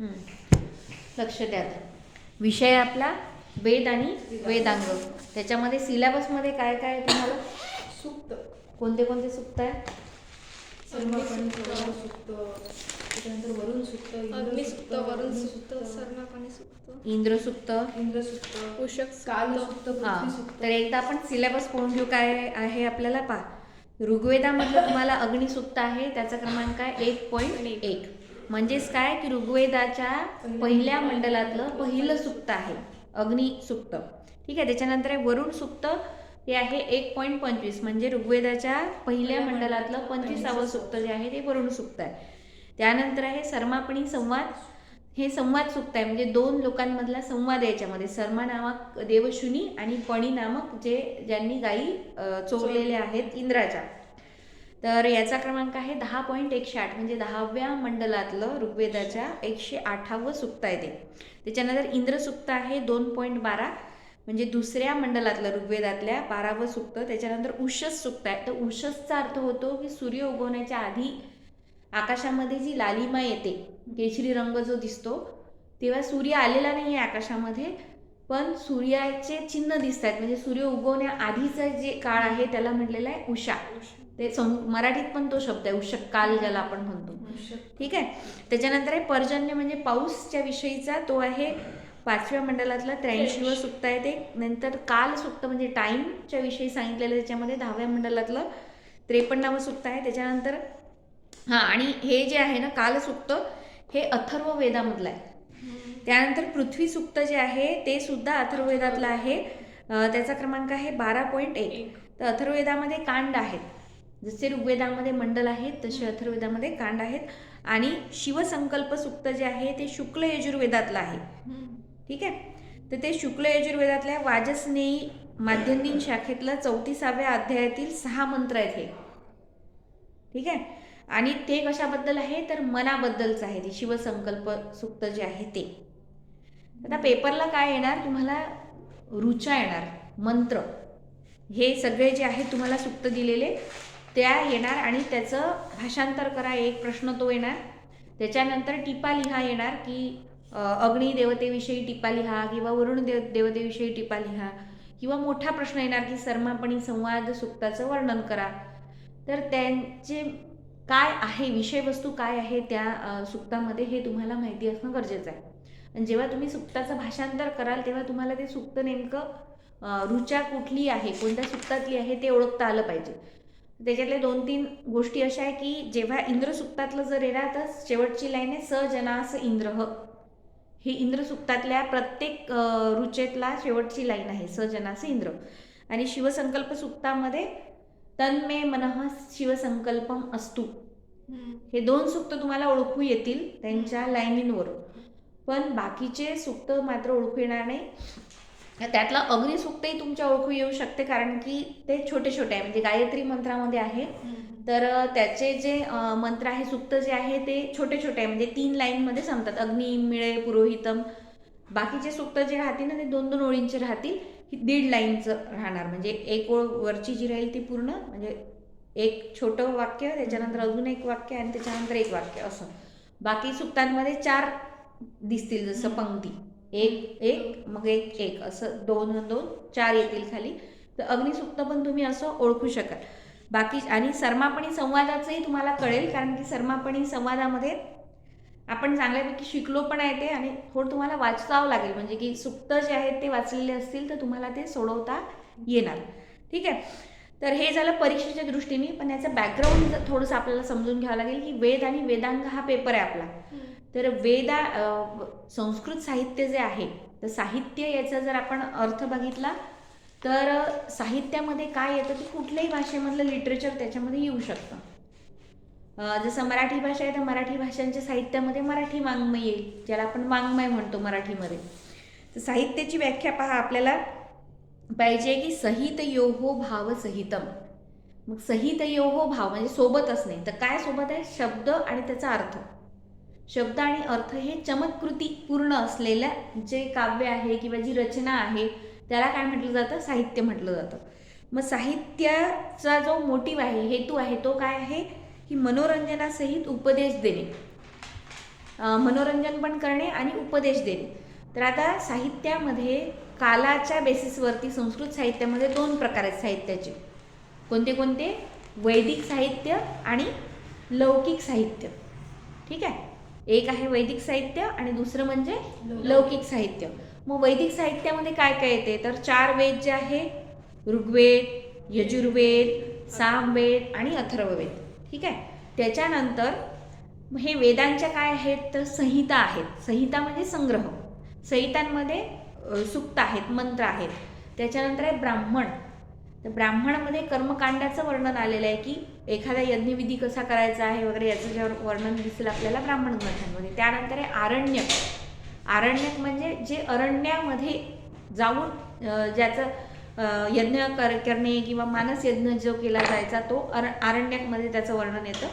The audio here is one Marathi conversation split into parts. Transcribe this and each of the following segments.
हम्म. लक्ष द्या. विषय आपला वेद आणि वेदांग. त्याच्यामध्ये सिलेबसमध्ये काय काय आहे तुम्हाला? सुक्त कोणते कोणते सुक्त आहे? सर्वपणी सुक्त त्याच्यानंतर वरुण सुक्त अग्निसुक्त वरुण सुक्त सर्वापणी सुक्त इंद्रसुक्त तर एकदा आपण सिलेबस पळून घेऊ काय आहे आपल्याला पहा. ऋग्वेदामधलं तुम्हाला अग्निसुक्त आहे त्याचा क्रमांक आहे एक पॉईंट एक. म्हणजेच काय? की ऋग्वेदाच्या पहिल्या मंडलातलं पहिलं सुक्त आहे. अग्निसुक्त ठीक आहे त्याच्यानंतर आहे वरुण सुक्त. ते आहे एक पॉईंट पंचवीस. म्हणजे ऋग्वेदाच्या पहिल्या मंडलातलं पंचवीसावं सुक्त जे आहे ते वरुण सुक्त आहे. त्यानंतर आहे सर्मापणी संवाद. हे संवाद सुक्त आहे. म्हणजे दोन लोकांमधला संवाद याच्यामध्ये. सर्मा नामक देवशुनी आणि पणी नामक जे ज्यांनी गायी चोरलेल्या आहेत इंद्राच्या. तर याचा क्रमांक आहे दहा पॉईंट एकशे आठ म्हणजे दहाव्या मंडलातलं ऋग्वेदाच्या एकशे आठावं सुक्त आहे ते. त्याच्यानंतर इंद्रसुक्त आहे दोन पॉईंट बारा म्हणजे दुसऱ्या मंडलातलं ऋग्वेदातल्या बारावं सुक्त. त्याच्यानंतर उषस सुक्त आहे. तर उषसचा अर्थ होतो की सूर्य उगवण्याच्या आधी आकाशामध्ये जी लालिमा येते केशरी रंग जो दिसतो तेव्हा सूर्य आलेला नाही आहे आकाशामध्ये पण सूर्याचे चिन्ह दिसत आहेत. म्हणजे सूर्य उगवण्याआधीचा जे काळ आहे त्याला म्हटलेलं आहे उषा. ते सं मराठीत पण तो शब्द आहे उषक काल ज्याला आपण म्हणतो. ठीक आहे? त्याच्यानंतर आहे पर्जन्य म्हणजे पाऊसच्या विषयीचा तो आहे पाचव्या मंडलातला त्र्याऐंशीवं सुक्त आहे ते. नंतर काल सुक्त म्हणजे टाईमच्या विषयी सांगितलेलं त्याच्यामध्ये दहाव्या मंडलातलं त्रेपन्नावं सुक्त आहे. त्याच्यानंतर हां आणि हे जे आहे ना कालसुक्त हे अथर्व वेदामधलं आहे. त्यानंतर पृथ्वी सुक्त जे आहे ते सुद्धा अथर्ववेदातलं आहे. त्याचा क्रमांक आहे बारा पॉईंट एक. तर अथर्ववेदामध्ये कांड आहेत. जसे ऋग्वेदामध्ये मंडल आहेत तसे अथर्वेदामध्ये कांड आहेत. आणि शिवसंकल्प सुक्त जे आहे ते शुक्ल यजुर्वेदातलं आहे. ठीक आहे? तर ते शुक्ल यजुर्वेदातल्या वाजस्नेयी माध्यंदिन शाखेतलं चौतीसाव्या अध्यायातील सहा मंत्र आहेत हे. ठीक आहे? आणि ते कशाबद्दल आहे? तर मनाबद्दलचं आहे ते. शिवसंकल्प सुक्त जे आहे ते. आता पेपरला काय येणार? तुम्हाला रुचा येणार. मंत्र. हे सगळे जे आहे तुम्हाला सुक्त दिलेले. त्या येणार आणि त्याचं भाषांतर करा एक प्रश्न तो येणार. त्याच्यानंतर टिपा लिहा येणार की अग्नी देवतेविषयी टिपा लिहा किंवा वरुण देव देवतेविषयी टिपा लिहा किंवा मोठा प्रश्न येणार की सर्मापणी संवाद सुक्ताचं वर्णन करा. तर त्यांचे काय आहे विषयवस्तू काय आहे त्या सुक्तामध्ये हे तुम्हाला माहिती असणं गरजेचं आहे. आणि जेव्हा तुम्ही सुक्ताचं भाषांतर कराल तेव्हा तुम्हाला ते सुक्त नेमकं रुचा कुठली आहे कोणत्या सुक्तातली आहे ते ओळखता आलं पाहिजे. त्याच्यातल्या दोन तीन गोष्टी अशा आहे की जेव्हा इंद्रसुक्तातलं जर येणार तर शेवटची लाईन आहे स जनास इंद्रह ही इंद्रसुक्तातल्या प्रत्येक रुचेतला शेवटची लाईन आहे स जनास इंद्र. आणि शिवसंकल्प सुक्तामध्ये तन्मे मनः शिवसंकल्पम असतू. हे दोन सुक्त तुम्हाला ओळखू येतील त्यांच्या लाईनींवरून पण बाकीचे सुक्त मात्र ओळखू येणार नाही. त्यातलं अग्निसुक्तही तुमच्या ओळखू येऊ शकते कारण की ते छोटे छोटे आहे. म्हणजे गायत्री मंत्रामध्ये आहे. तर त्याचे जे मंत्र आहे सुक्त जे आहे ते छोटे छोटे आहे. म्हणजे तीन लाईनमध्ये संपतात अग्नी मिळे पुरोहितम. बाकीचे सुक्त जे राहतील ना ते दोन दोन ओळींचे राहतील. ही दीड लाईनचं राहणार. म्हणजे एक ओळ वरची जी राहील ती पूर्ण म्हणजे एक छोटं वाक्य त्याच्यानंतर अजून एक वाक्य आणि त्याच्यानंतर एक वाक्य असं. बाकी सुक्तांमध्ये चार दिसतील जसं पंक्ती. एक एक मग एक एक. असं दोन दोन चार येतील खाली. तर अग्निसुक्त पण तुम्ही असं ओळखू शकाल. बाकी आणि सर्मापणी संवादाचंही तुम्हाला कळेल कारण की सर्मापणी संवादामध्ये आपण चांगल्यापैकी शिकलो पण आहे ते आणि थोडं तुम्हाला वाचतावं लागेल. म्हणजे की सुप्त जे आहेत ते वाचलेले असतील तर तुम्हाला ते सोडवता येणार. ठीक आहे? तर हे झालं परीक्षेच्या दृष्टीने. पण याचं बॅकग्राऊंड थोडंसं आपल्याला समजून घ्यावं लागेल की वेद आणि वेदांग हा पेपर आहे आपला. तर वेदा संस्कृत साहित्य जे आहे तर साहित्य याचा जर आपण अर्थ बघितला तर साहित्यामध्ये काय येतं ते कुठल्याही भाषेमधलं लिटरेचर त्याच्यामध्ये येऊ शकतं. जसं मराठी भाषा आहे तर मराठी भाषांच्या साहित्यामध्ये मराठी वाङ्मय येईल ज्याला आपण वाङ्मय म्हणतो मराठीमध्ये. तर साहित्याची व्याख्या पहा आपल्याला. पाहिजे की सहित योहो भाव सहितम. मग सहित योहो भाव म्हणजे सोबतच नाही. तर काय सोबत आहे? शब्द आणि त्याचा अर्थ. शब्द आणि अर्थ हे चमत्कृती पूर्ण असलेल्या जे काव्य आहे किंवा जी रचना आहे त्याला काय म्हटलं जातं? साहित्य म्हटलं जातं. मग साहित्याचा जो मोटिव्ह आहे हेतू आहे तो काय आहे? की मनोरंजनासहित उपदेश देणे. मनोरंजन पण करणे आणि उपदेश देणे. तर आता साहित्यामध्ये कालाच्या बेसिसवरती संस्कृत साहित्यामध्ये दोन प्रकार आहेत साहित्याचे. कोणते कोणते? वैदिक साहित्य आणि लौकिक साहित्य. ठीक आहे? एक आहे वैदिक साहित्य आणि दुसरं म्हणजे लौकिक साहित्य. मग वैदिक साहित्यामध्ये काय काय येते? तर चार वेद जे आहे ऋग्वेद यजुर्वेद सामवेद आणि अथर्ववेद. ठीक आहे? त्याच्यानंतर मग हे वेदांच्या काय आहेत? तर संहिता आहेत. संहिता म्हणजे संग्रह. संहितांमध्ये सुक्त आहेत मंत्र आहेत. त्याच्यानंतर आहे ब्राह्मण. तर ब्राह्मणामध्ये कर्मकांडाचं वर्णन आलेलं आहे की एखादा यज्ञविधी कसा करायचा आहे वगैरे याचं ज्यावर वर्णन दिसेल आपल्याला ब्राह्मण ग्रंथांमध्ये त्यानंतर आहे आरण्यक. आरण्यक म्हणजे जे अरण्यामध्ये जाऊन ज्याचं यज्ञ कर करणे किंवा मानस यज्ञ जो केला जायचा तो अर आरण्यकमध्ये त्याचं वर्णन येतं.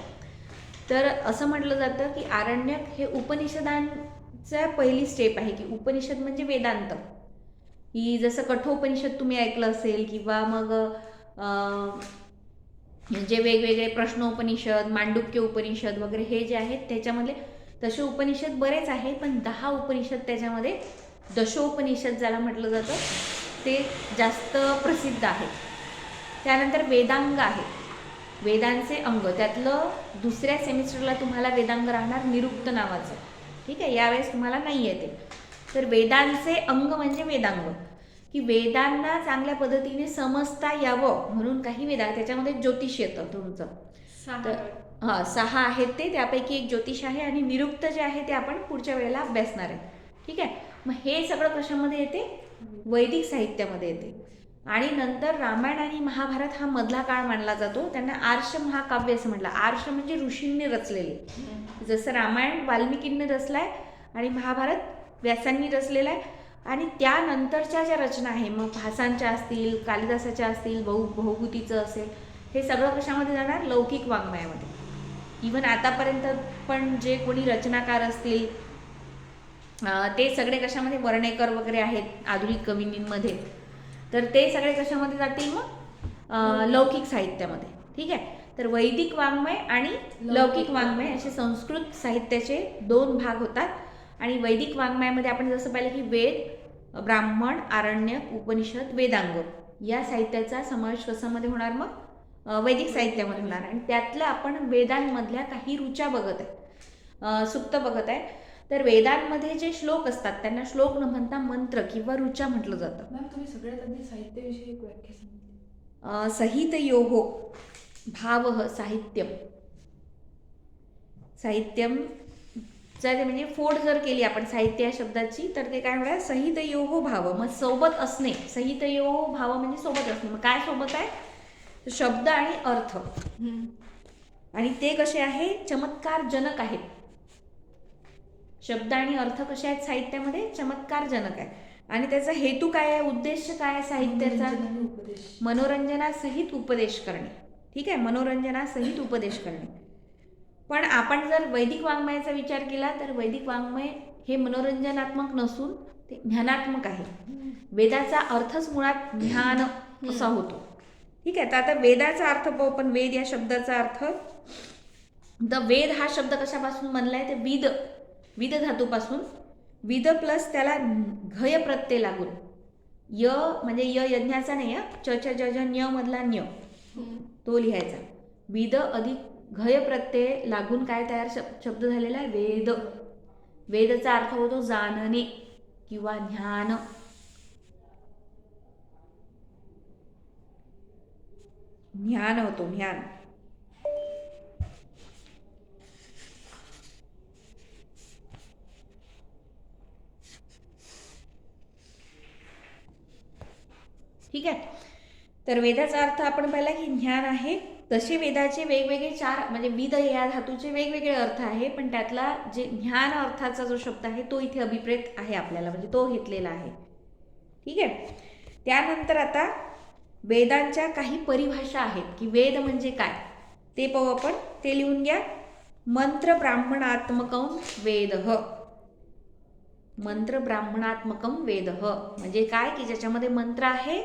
तर असं म्हटलं जातं की आरण्यक हे उपनिषदांचा पहिली स्टेप आहे की उपनिषद म्हणजे वेदांत. की जसं कठोपनिषद तुम्ही ऐकलं असेल किंवा मग म्हणजे वेगवेगळे वेगवेगळे प्रश्नोपनिषद मांडुक्य उपनिषद वगैरे हे जे आहेत त्याच्यामध्ये तसे उपनिषद बरेच आहे पण दहा उपनिषद त्याच्यामध्ये दशोपनिषद ज्याला म्हटलं जातं ते जास्त प्रसिद्ध आहे त्यानंतर वेदांग आहे वेदांचे अंग त्यातलं दुसऱ्या सेमिस्टरला तुम्हाला वेदांग राहणार निरुक्त नावाचं. ठीक आहे? यावेळेस तुम्हाला नाही येते तर वेदांचे अंग म्हणजे वेदांग. की वेदांना चांगल्या पद्धतीने समजता यावं म्हणून काही वेदा त्याच्यामध्ये ज्योतिष येतं तुमचं. सहा तर हां सहा आहेत ते त्यापैकी एक ज्योतिष आहे आणि निरुक्त जे आहे ते आपण पुढच्या वेळेला अभ्यासणार आहे. ठीक आहे? मग हे सगळं कशामध्ये येते? वैदिक साहित्यामध्ये येते. आणि नंतर रामायण आणि महाभारत हा मधला काळ मानला जातो. त्यांना आर्ष महाकाव्य असं म्हटलं. आर्ष म्हणजे ऋषींनी रचलेले. जसं रामायण वाल्मिकींनी रचलाय आणि महाभारत व्यासांनी रचलेला आहे आणि त्यानंतरच्या ज्या रचना आहे मग भासांच्या असतील कालिदासाच्या असतील बहु बहुभूतीचं असेल हे सगळं कशामध्ये जाणार? लौकिक वाङ्मयामध्ये. इवन आतापर्यंत पण जे कोणी रचनाकार असतील ते सगळे कशामध्ये? वर्णेकर वगैरे आहेत आधुनिक कवींमध्ये. तर ते सगळे कशामध्ये जातील मग? लौकिक. साहित्यामध्ये. ठीक आहे? तर वैदिक वाङ्मय आणि लौकिक वाङ्मय असे संस्कृत साहित्याचे दोन भाग होतात. आणि वैदिक वाङ्मयामध्ये आपण जसं पाहिलं की वेद ब्राह्मण आरण्य उपनिषद वेदांग या साहित्याचा समावेश कशामध्ये होणार मग? वैदिक साहित्यामध्ये होणार. आणि त्यातलं आपण वेदांमधल्या काही रुचा बघत आहे. अ, सुक्त बघत आहे. तर वेदांमध्ये जे श्लोक असतात त्यांना श्लोक न म्हणता मंत्र किंवा रुचा म्हटलं जातं. मॅम तुम्ही सगळ्यात आधी साहित्याविषयी एक व्याख्या सांगितली. अ, सहितयोहो भाव साहित्यम. साहित्यम जर म्हणजे फोड जर केली आपण साहित्य या शब्दाची तर ते काय होणार सहितयोहो भाव. मग सोबत असणे सहितयोहो भाव म्हणजे सोबत असणे. मग काय सोबत आहे? शब्द आणि अर्थ. आणि ते कसे आहे? चमत्कारजनक आहेत. शब्द आणि अर्थ कसे आहेत साहित्यामध्ये? चमत्कारजनक आहे. आणि त्याचा हेतू काय आहे? उद्देश काय आहे साहित्याचा? मनोरंजन आणि उपदेश. मनोरंजनासहित उपदेश करणे. ठीक आहे? मनोरंजनासहित उपदेश करणे. पण आपण जर वैदिक वाङ्मयाचा विचार केला तर वैदिक वाङ्मय हे मनोरंजनात्मक नसून ते ज्ञानात्मक आहे. वेदाचा अर्थच मुळात ज्ञान असा होतो. ठीक आहे तर आता वेदाचा अर्थ पाहू पण वेद या शब्दाचा अर्थ. द वेद हा शब्द कशापासून बनलाय? तर विद विद धातूपासून. विद प्लस त्याला घय प्रत्यय लागून. य म्हणजे य यज्ञाचा नाही. च च ज ज न्य मधला न्य तो लिहायचा. विद अधिक घय प्रत्यय लागून काय तयार शब्द झालेला आहे? वेद. वेदचा अर्थ होतो जाणणे किंवा ज्ञान. ज्ञान होतो ज्ञान. ठीक आहे. तर वेदाचा अर्थ आपण पाहिला की ज्ञान आहे. तसे वेदाचे वेगवेगळे चार म्हणजे विद या धातूचे वेगवेगळे अर्थ आहे पण त्यातला जे ज्ञान अर्थाचा जो शब्द आहे तो इथे अभिप्रेत आहे आपल्याला म्हणजे तो घेतलेला आहे. ठीक आहे? त्यानंतर आता वेदांच्या काही परिभाषा आहेत की वेद म्हणजे काय? ते पाहू आपण. ते लिहून घ्या. मंत्र ब्राह्मणात्मकम वेद. मंत्र ब्राह्मणात्मकं वेद. म्हणजे काय? की ज्याच्यामध्ये मंत्र आहे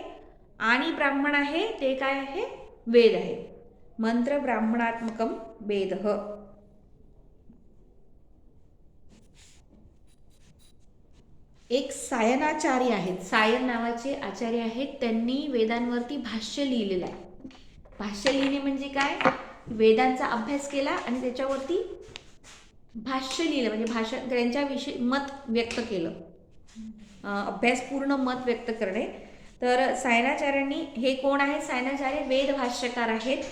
आणि ब्राह्मण आहे ते काय आहे? वेद आहे. मंत्र ब्राह्मणात्मकं वेद. एक सायनाचार्य आहेत. सायन नावाचे आचार्य आहेत. त्यांनी वेदांवरती भाष्य लिहिलेलं आहे. भाष्य लिहिणे म्हणजे काय? वेदांचा अभ्यास केला आणि त्याच्यावरती भाष्य लिहिलं. म्हणजे भाषा त्यांच्याविषयी मत व्यक्त केलं. अभ्यासपूर्ण मत व्यक्त करणे. तर सायनाचार्यांनी हे कोण आहे सायनाचार्य वेद भाष्यकार आहेत.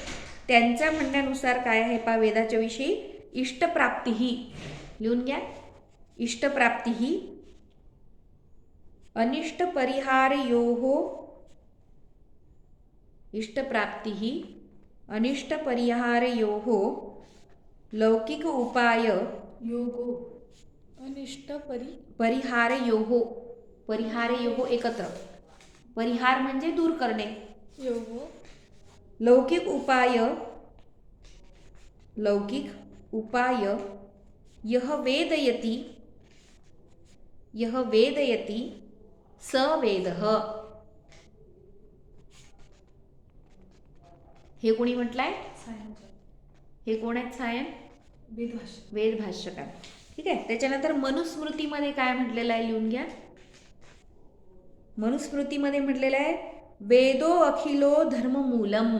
त्यांच्या म्हणण्यानुसार काय आहे पा वेदाच्या विषयी? इष्टप्राप्ती लिहून घ्या. इष्टप्राप्ती अनिष्ट परिहारयोः इष्टप्राप्तिः अनिष्ट परिहारयोः लौकिक उपाय. योगो. अनिष्ट परी परिहारयोः. परिहारयोः एकत्र. परिहार म्हणजे दूर करणे. योगो. लौकिक उपाय लौकिक उपाय यह वेदयति यह वेदयति स वेदः. हे कोणी म्हटलंय? हे कोण आहेत सायन? वेदभाषा वेद भाष्यकार ठीक आहे त्याच्यानंतर मनुस्मृतीमध्ये काय म्हटलेलं आहे लिहून घ्या. मनुस्मृतीमध्ये म्हटलेलं आहे वेदो अखिलो धर्ममूलम।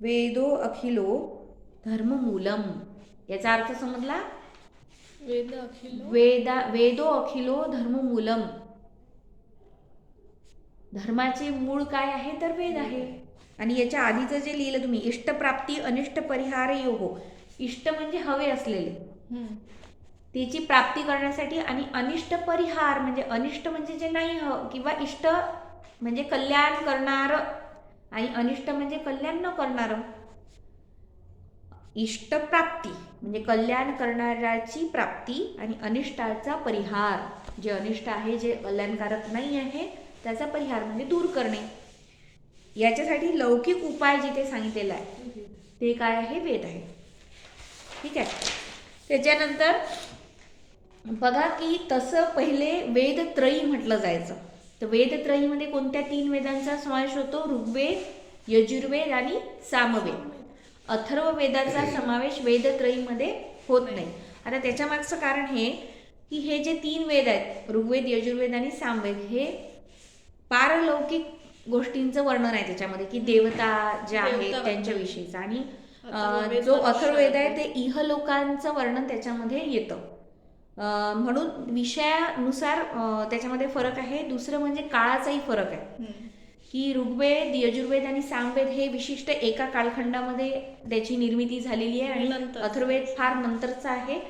वेदो अखिलो धर्ममूलम। याचा अर्थ समजला? वेद अखिल वेदा वेदो अखिलो धर्ममूलम। धर्माचे मूळ काय आहे तर वेद आहे. आणि याच्या आधीचं जे लिहिलं तुम्ही इष्टप्राप्ती अनिष्ट परिहार योहो इष्ट म्हणजे हवे असलेले. त्याची प्राप्ती करण्यासाठी आणि अनिष्ट परिहार म्हणजे अनिष्ट म्हणजे जे नाही हवं किंवा इष्ट म्हणजे कल्याण करणार आणि अनिष्ट म्हणजे कल्याण न करणारं. इष्टप्राप्ती म्हणजे कल्याण करणाऱ्याची प्राप्ती आणि अनिष्टाचा परिहार. जे अनिष्ट आहे जे कल्याणकारक नाही आहे त्याचा परिहार म्हणजे दूर करणे. याच्यासाठी लौकिक उपाय जिथे सांगितलेला आहे ते काय आहे? वेद आहे. ठीक आहे. त्याच्यानंतर बघा की तसं पहिले वेदत्रयी म्हटलं जायचं. तर वेदत्रयीमध्ये कोणत्या तीन वेदांचा समावेश होतो? ऋग्वेद यजुर्वेद आणि सामवेद. अथर्व वेदाचा समावेश वेदत्रयीमध्ये होत नाही. आता त्याच्या मागचं कारण हे की हे जे तीन वेद आहेत ऋग्वेद यजुर्वेद आणि सामवेद हे पारलौकिक गोष्टींचं वर्णन आहे त्याच्यामध्ये की देवता ज्या आहेत त्यांच्याविषयीचं. आणि जो अथर्ववेद आहे. ते इहलोकांचं वर्णन त्याच्यामध्ये येतं. म्हणून विषयानुसार त्याच्यामध्ये फरक आहे. दुसरं म्हणजे काळाचाही फरक आहे. की ऋग्वेद यजुर्वेद आणि सामवेद हे विशिष्ट एका कालखंडामध्ये त्याची निर्मिती झालेली आहे आणि नंतर. अथर्ववेद फार नंतरचा आहे.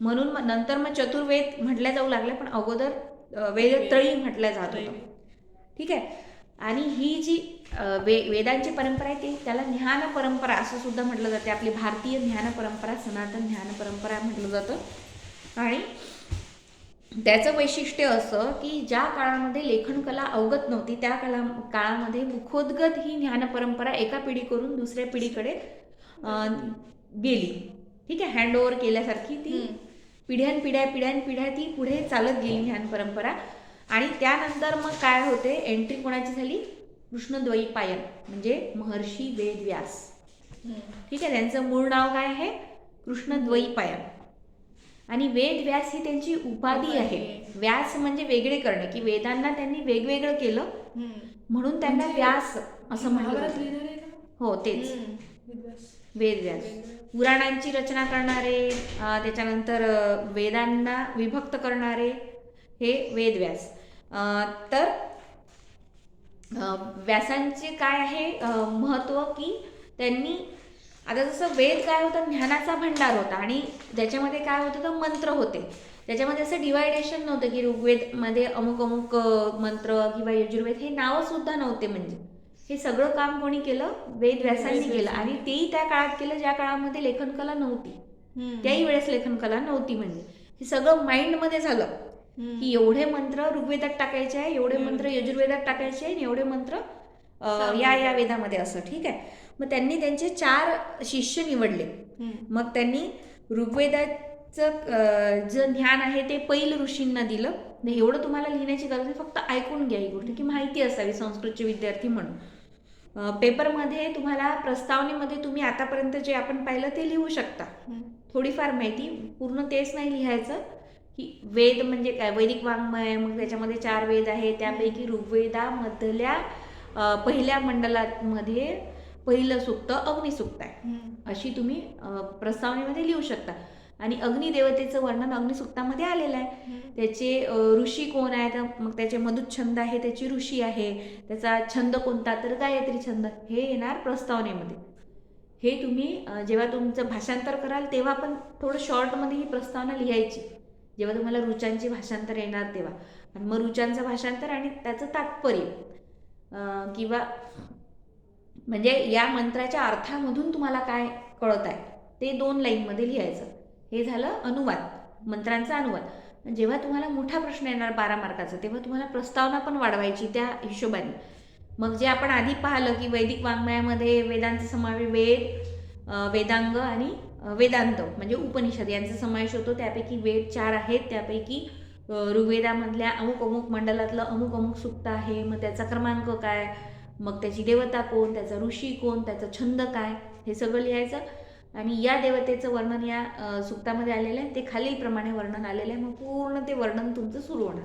म्हणून मग नंतर मग चतुर्वेद म्हटल्या जाऊ लागल्या पण अगोदर वेदत्रयी म्हटल्या जात होतं. ठीक आहे? आणि ही जी वे वेदांची परंपरा आहे ती त्याला ज्ञान परंपरा असं सुद्धा म्हटलं जाते. आपली भारतीय ज्ञान परंपरा सनातन ज्ञान परंपरा म्हटलं जातं. आणि त्याचं वैशिष्ट्य असं की ज्या काळामध्ये लेखनकला अवगत नव्हती त्या काळा काळामध्ये मुखोद्गत ही ज्ञान परंपरा एका पिढीकडून दुसऱ्या पिढीकडे गेली. ठीक आहे? हँडओव्हर केल्यासारखी ती. पिढ्यान पिढ्या पिढ्यान पिढ्या ती पुढे चालत गेली ज्ञान परंपरा. आणि त्यानंतर मग काय होते? एंट्री कोणाची झाली? कृष्णद्वैपायन म्हणजे महर्षी वेदव्यास. ठीक आहे? त्यांचं मूळ नाव काय आहे? कृष्णद्वैपायन. आणि वेद व्यास ही त्यांची उपाधी आहे. व्यास म्हणजे वेगळे करणे की वेदांना त्यांनी वेगवेगळं केलं म्हणून त्यांना म्हणजे व्यास असं का? हो तेच. वेदव्यास वेदव्यास पुराणांची रचना करणारे त्याच्यानंतर वेदांना विभक्त करणारे हे वेदव्यास अं, तर व्यासांचे काय आहे अं, महत्त्व की त्यांनी आता जसं वेद काय होतं ज्ञानाचा भंडार होता आणि त्याच्यामध्ये काय होतं तर मंत्र होते. त्याच्यामध्ये असं डिवायडेशन नव्हतं की ऋग्वेदमध्ये अमुक अमुक मंत्र किंवा यजुर्वेद हे नावं सुद्धा नव्हते म्हणजे. हे सगळं काम कोणी केलं? वेद व्यासांनी केलं. आणि तेही त्या काळात केलं ज्या काळामध्ये लेखनकला नव्हती. त्याही वेळेस लेखनकला नव्हती म्हणजे. हे सगळं माइंडमध्ये झालं. की एवढे मंत्र ऋग्वेदात टाकायचे आहे एवढे मंत्र यजुर्वेदात टाकायचे एवढे मंत्र या या वेदामध्ये असं ठीक आहे. मग त्यांनी त्यांचे चार शिष्य निवडले. मग त्यांनी ऋग्वेदाचं जे ज्ञान आहे ते पैल ऋषींना दिलं. नाही एवढं तुम्हाला लिहिण्याची गरज आहे फक्त ऐकून घ्या ही गोष्ट की माहिती असावी संस्कृतचे विद्यार्थी म्हणून. पेपरमध्ये तुम्हाला प्रस्तावनेमध्ये तुम्ही आतापर्यंत जे आपण पाहिलं ते लिहू शकता. थोडीफार माहिती पूर्ण तेच नाही लिहायचं की वेद म्हणजे काय? वैदिक वाङ्मय मग त्याच्यामध्ये चार वेद आहे त्यापैकी ऋग्वेदामधल्या पहिल्या मंडलामध्ये पहिलं सुक्त अग्निसुक्त आहे. अशी तुम्ही प्रस्तावनेमध्ये लिहू शकता. आणि अग्निदेवतेचं वर्णन अग्निसुक्तामध्ये आलेलं आहे. त्याचे ऋषी कोण आहेत? मग त्याचे मधुत छंद आहे त्याची ऋषी आहे त्याचा छंद कोणता? तर गायत्री छंद. हे येणार प्रस्तावनेमध्ये. हे तुम्ही जेव्हा तुमचं भाषांतर कराल तेव्हा पण थोडं शॉर्टमध्ये ही प्रस्तावना लिहायची. जेव्हा तुम्हाला रुचांचे भाषांतर येणार तेव्हा. आणि मग रुचांचं भाषांतर आणि त्याचं तात्पर्य किंवा म्हणजे या मंत्राच्या अर्थामधून तुम्हाला काय कळत आहे ते दोन लाईनमध्ये लिहायचं. हे झालं अनुवाद मंत्रांचा अनुवाद. जेव्हा तुम्हाला मोठा प्रश्न येणार बारा मार्काचा तेव्हा तुम्हाला प्रस्तावना पण वाढवायची त्या हिशोबाने. मग जे आपण आधी पाहिलं की वैदिक वाङ्मयामध्ये वेदांचा समावेश वेद वेदांग आणि वेदांत म्हणजे उपनिषद यांचा समावेश होतो. त्यापैकी वेद चार आहेत. त्यापैकी ऋग्वेदामधल्या अमुक अमुक मंडलातलं अमुक अमुक सुक्त आहे. मग त्याचा क्रमांक काय? मग त्याची देवता कोण त्याचा ऋषी कोण त्याचा छंद काय हे सगळं लिहायचं. आणि या देवतेचं वर्णन या सुक्तामध्ये आलेलं आहे. ते खालीलप्रमाणे वर्णन आलेलं आहे. मग पूर्ण ते वर्णन तुमचं सुरू होणार.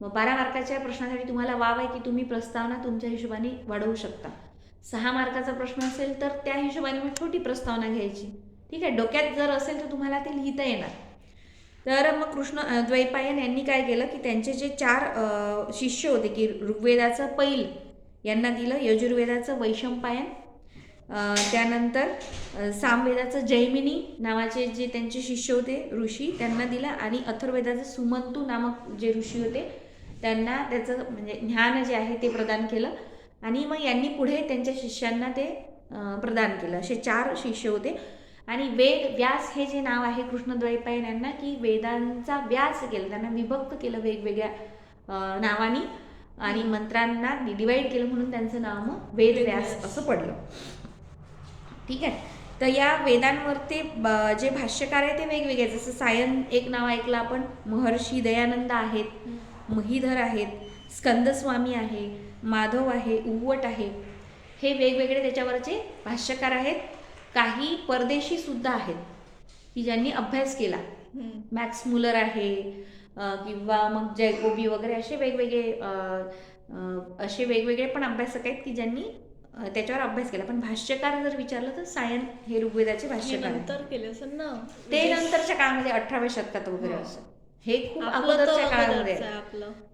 मग बारा मार्काच्या प्रश्नासाठी तुम्हाला वाव आहे की तुम्ही प्रस्तावना तुमच्या हिशोबाने वाढवू शकता. सहा मार्काचा प्रश्न असेल तर त्या हिशोबाने मग छोटी प्रस्तावना घ्यायची. ठीक आहे? डोक्यात जर असेल तर तुम्हाला ते लिहिता येणार. तर मग कृष्ण द्वैपायन यांनी काय केलं की त्यांचे जे चार शिष्य होते की ऋग्वेदाचं पैल यांना दिलं. यजुर्वेदाचं वैशंपायन. त्यानंतर सामवेदाचं जैमिनी नावाचे जे त्यांचे शिष्य होते ऋषी त्यांना दिलं. आणि अथर्वेदाचं सुमंतू नामक जे ऋषी होते त्यांना त्याचं म्हणजे ज्ञान जे आहे ते प्रदान केलं. आणि मग यांनी पुढे त्यांच्या शिष्यांना ते प्रदान केलं. असे चार शिष्य होते. आणि वेद व्यास हे जे नाव आहे कृष्णद्वैपायन यांना की वेदांचा व्यास केलं. त्यांना विभक्त केलं वेगवेगळ्या अ, नावानी. आणि मंत्रांना डिवाईड केलं म्हणून त्यांचं नाव मग वेद व्यास असं पडलं. ठीक आहे? तर या वेदांवर ते जे भाष्यकार आहे ते वेगवेगळे जसं सायन एक नाव ऐकलं आपण महर्षी दयानंद आहेत महिधर आहेत स्कंदस्वामी आहे माधव आहे उव्वट आहे. हे वेगवेगळे त्याच्यावरचे भाष्यकार आहेत काही परदेशी सुद्धा आहेत की ज्यांनी अभ्यास केला. मॅक्स मुलर आहे किंवा मग जयकोबी वगैरे असे वेगवेगळे असे वेगवेगळे पण अभ्यासक आहेत की ज्यांनी त्याच्यावर अभ्यास केला. पण भाष्यकार जर विचारलं तर सायन हे ऋग्वेदाचे भाष्यकार. नंतर केले असेल ना? ते नंतरच्या काळामध्ये अठराव्या शतकात वगैरे. असं. हे खूप अगोदरच्या काळामध्ये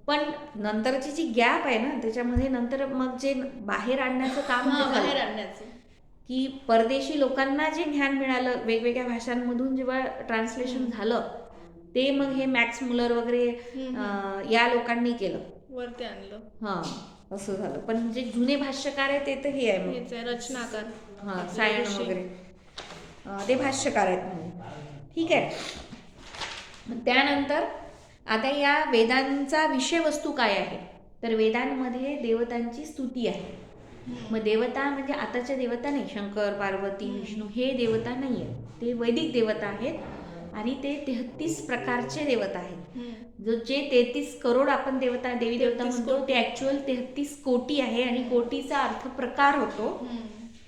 पण नंतरची जी गॅप आहे ना त्याच्यामध्ये नंतर मग जे बाहेर आणण्याचं काम बाहेर आणण्याचं. की परदेशी लोकांना जे ज्ञान मिळालं वेगवेगळ्या भाषांमधून जेव्हा ट्रान्सलेशन झालं ते मग हे मॅक्स मुलर वगैरे या लोकांनी केलं. वरती आणलं. हां असं झालं. पण जे जुने भाष्यकार आहे ते तर हे आहे मग. रचनाकार. हां ऋषी. वगैरे. ते भाष्यकार आहेत म्हणजे ठीक आहे. त्यानंतर आता या वेदांचा विषयवस्तू काय आहे? तर वेदांमध्ये देवतांची स्तुती आहे. मग देवता म्हणजे आताच्या देवता नाही. शंकर पार्वती विष्णू हे देवता नाही आहेत ते वैदिक देवता आहेत. आणि ते तेहतीस प्रकारचे देवता आहेत. जो जे तेहतीस करोड आपण देवता देवी देवता 33 म्हणतो ते ऍक्च्युअल तेहतीस कोटी आहे आणि कोटीचा अर्थ प्रकार होतो.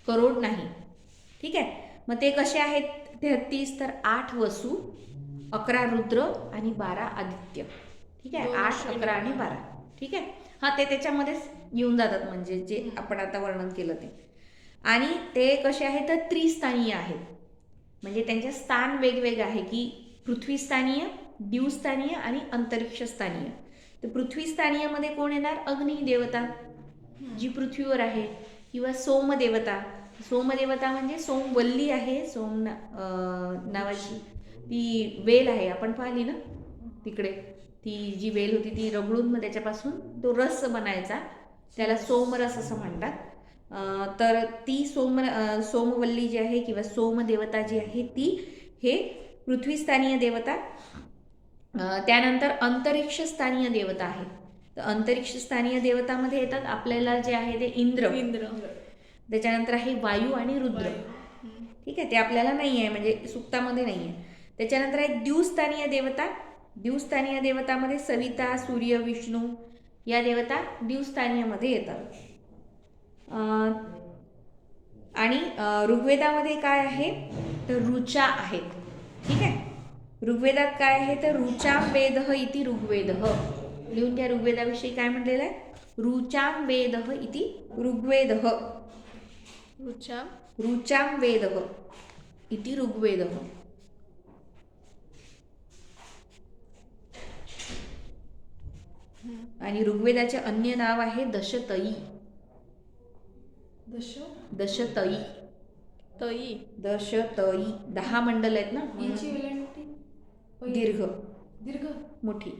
करोड नाही. ठीक आहे? मग ते कसे आहेत? तेहतीस तर आठ वसू अकरा रुद्र आणि बारा आदित्य. ठीक आहे? आठ. अकरा आणि बारा. ठीक आहे? हा ते त्याच्यामध्येच येऊन जातात म्हणजे जे आपण आता वर्णन केलं ते. आणि ते कसे आहेत? तर त्रिस्थानीय आहेत. म्हणजे त्यांचे स्थान वेगवेगळं आहे की पृथ्वीस्थानीय दिवस्थानीय आणि अंतरिक्षस्थानीय तर पृथ्वीस्थानीयमध्ये कोण येणार? अग्नी देवता. जी पृथ्वीवर आहे किंवा सोमदेवता सोमदेवता म्हणजे सोमवल्ली आहे सोम ना- नावाची. ती वेल आहे. आपण पाहिली ना? तिकडे. ती जी वेल होती ती रगडून मग त्याच्यापासून तो रस बनायचा. त्याला सोमरस असं म्हणतात. तर ती सोम सोमवल्ली जी आहे किंवा सोमदेवता जी आहे ती हे पृथ्वीस्थानीय देवता. त्यानंतर अंतरिक्षस्थानीय देवता आहे तर अंतरिक्षस्थानीय देवतामध्ये येतात आपल्याला जे आहे ते इंद्र. इंद्र. त्याच्यानंतर आहे वायू आणि रुद्र. ठीक आहे ते आपल्याला नाही आहे म्हणजे सुक्तामध्ये नाही आहे. त्याच्यानंतर आहे द्यूस्थानीय देवता. द्यूस्थानीय देवतामध्ये सविता सूर्य विष्णू या देवता द्यूस्थानीयमध्ये येतात. आणि ऋग्वेदामध्ये काय आहे? तर ऋचा आहेत ठीक आहे? ऋग्वेदात काय आहे? तर रुचाम वेद इति ऋग्वेद. लिहून घ्या ऋग्वेदाविषयी काय म्हटलेलं आहे? रुचाम वेद इति ऋग्वेद. रुचा रुचाम वेद इति ऋग्वेद. आणि ऋग्वेदाचे अन्य नाव आहे दशतई दश दशतई तई दशतई दहा मंडल आहेत ना? याची वेलांटी? पहिली. दीर्घ. दीर्घ? मोठी.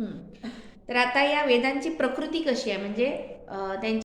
हम्म. तर आता या वेदांची प्रकृती कशी आहे? म्हणजे अं, त्यांची